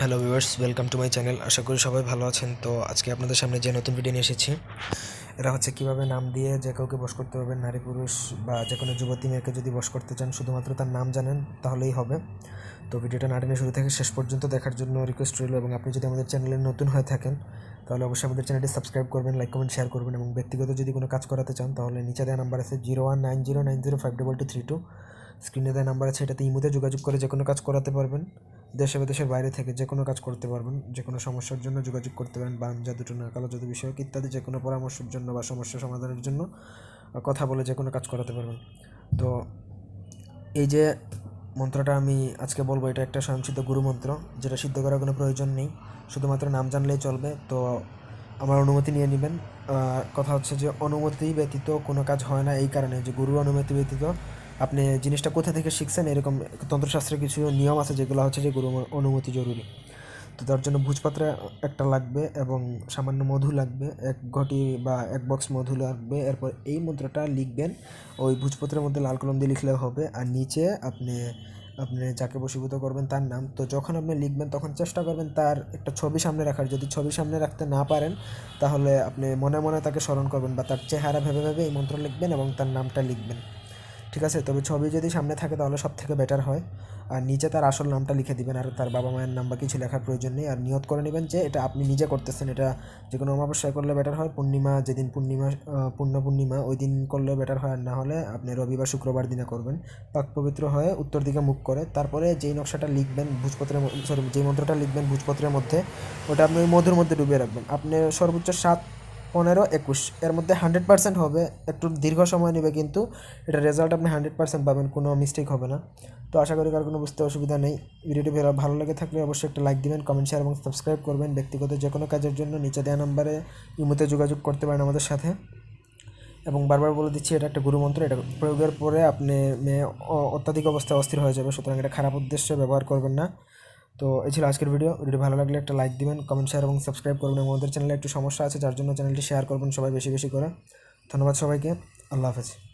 Hello viewers welcome to my channel আশা করি সবাই ভালো আছেন। তো আজকে আপনাদের সামনে যে নতুন ভিডিও নিয়ে এসেছি, এরা হচ্ছে কীভাবে নাম দিয়ে যে কাউকে বশ করতে পারবেন নারী, পুরুষ বা যে কোনো যুবতী মেয়েকে যদি বশ করতে চান, শুধুমাত্র তার নাম জানেন, তাহলেই হবে। তো ভিডিওটা নাটনে শুরু থেকে শেষ পর্যন্ত দেখার জন্য রিকোয়েস্ট রইল এবং আপনি যদি আমাদের চ্যানেলে নতুন হয়ে থাকেন, তাহলে অবশ্যই আমাদের চ্যানেলটি সাবস্ক্রাইব করবেন লাইক কমেন্ট শেয়ার করবেন এবং ব্যক্তিগত যদি কোনো কাজ করাতে চান, তাহলে নিচে দেওয়া নাম্বার আছে zero one nine zero nine zero five double two three two স্ক্রিনে দেওয়া নাম্বার আছে, এটাতে ইমুতে যোগাযোগ করে যে কোনো কাজ করাতে পারবেন। দেশে বা দেশের বাইরে থেকে যে কোনো কাজ করতে পারবেন যে কোনো সমস্যার জন্য যোগাযোগ করতে পারেন বান জাদু টুনা কালো জাদু বিষয়ক ইত্যাদি যে কোনো পরামর্শের জন্য বা সমস্যা সমাধানের জন্য কথা বলে যে কোনো কাজ করাতে পারবেন। তো এই যে মন্ত্রটা আমি আজকে বলব, এটা একটা স্বয়ংসিদ্ধ গুরু মন্ত্র, যেটা সিদ্ধ করার কোনো প্রয়োজন নেই, শুধুমাত্র নাম জানলেই চলবে। তো আমার অনুমতি নিয়ে নেবেন। কথা হচ্ছে যে অনুমতি ব্যতীত কোনো কাজ হয় না, এই কারণে যে গুরুর অনুমতি ব্যতীত আপনি জিনিসটা কোথা থেকে শিখছেন? এরকম তন্ত্রশাস্ত্রের কিছু নিয়ম আছে যেগুলো হচ্ছে যে গুরু অনুমতি জরুরি। তো তার জন্য ভোজপত্র একটা লাগবে এবং সামান্য মধু লাগবে, এক ঘটি বা এক বক্স মধু লাগবে। এরপর এই মন্ত্রটা লিখবেন, ওই ভোজপত্রের মধ্যে লাল কলম দিয়ে লিখলে হবে। আর নিচে আপনি আপনি যাকে বশীভূত করবেন তার নাম। তো যখন আপনি লিখবেন, তখন চেষ্টা করবেন তার একটা ছবি সামনে রাখার। যদি ছবি সামনে রাখতে না পারেন, তাহলে আপনি মনে মনে তাকে স্মরণ করবেন বা তার চেহারা ভেবে ভেবে এই মন্ত্র লিখবেন এবং তার নামটা লিখবেন। ঠিক আছে? তবে ছবি যদি সামনে থাকে তাহলে সব থেকে বেটার হয়। আর নিচে তার আসল নামটা লিখে দিবেন, আর তার বাবা মায়ের নাম বা কিছু লেখার প্রয়োজন নেই। আর নিয়ত করে নেবেন যে এটা আপনি নিজে করতেছেন, এটা যে কোনো অমাবস্যায় করলে বেটার হয়, পূর্ণিমা যেদিন পূর্ণিমা পূর্ণ পূর্ণিমা ওই দিন করলে বেটার হয়। আর না হলে আপনি রবিবার, শুক্রবার দিনে করবেন। পাক পবিত্র হয়ে উত্তর দিকে মুখ করে তারপরে যেই নকশাটা লিখবেন ভোজপত্রের সরি যেই মন্ত্রটা লিখবেন ভোজপত্রের মধ্যে, ওটা আপনি ওই মধুর মধ্যে ডুবিয়ে রাখবেন। আপনি সর্বোচ্চ সাত পনেরো, একুশ। এর মধ্যে হান্ড্রেড পার্সেন্ট হবে, একটু দীর্ঘ সময় নেবে কিন্তু এটা রেজাল্ট আপনি হান্ড্রেড পার্সেন্ট পাবেন, কোনো মিস্টেক হবে না। তো আশা করি কার কোনো বুঝতে অসুবিধা নেই। ভিডিওটি ভালো লাগে থাকলে অবশ্যই একটা লাইক দিবেন কমেন্ট শেয়ার এবং সাবস্ক্রাইব করবেন। ব্যক্তিগত যে কোনো কাজের জন্য নিচে দেওয়া নাম্বারে ইমোতে যোগাযোগ করতে পারেন আমাদের সাথে। এবং বারবার বলে দিচ্ছি, এটা একটা গুরুমন্ত্র এটা প্রয়োগের পরে আপনি মেয়ে অত্যাধিক অবস্থায় অস্থির হয়ে যাবে, সুতরাং এটা খারাপ উদ্দেশ্যে ব্যবহার করবেন না। তো এই ছিল আজকের ভিডিও ভিডিও ভালো লাগলে একটা লাইক দিবেন কমেন্ট শেয়ার এবং সাবস্ক্রাইব করবেন। আমাদের চ্যানেলে একটু সমস্যা আছে, যার জন্য চ্যানেলটি শেয়ার করবেন সবাই বেশি বেশি করে। ধন্যবাদ সবাইকে। আল্লাহ হাফেজ।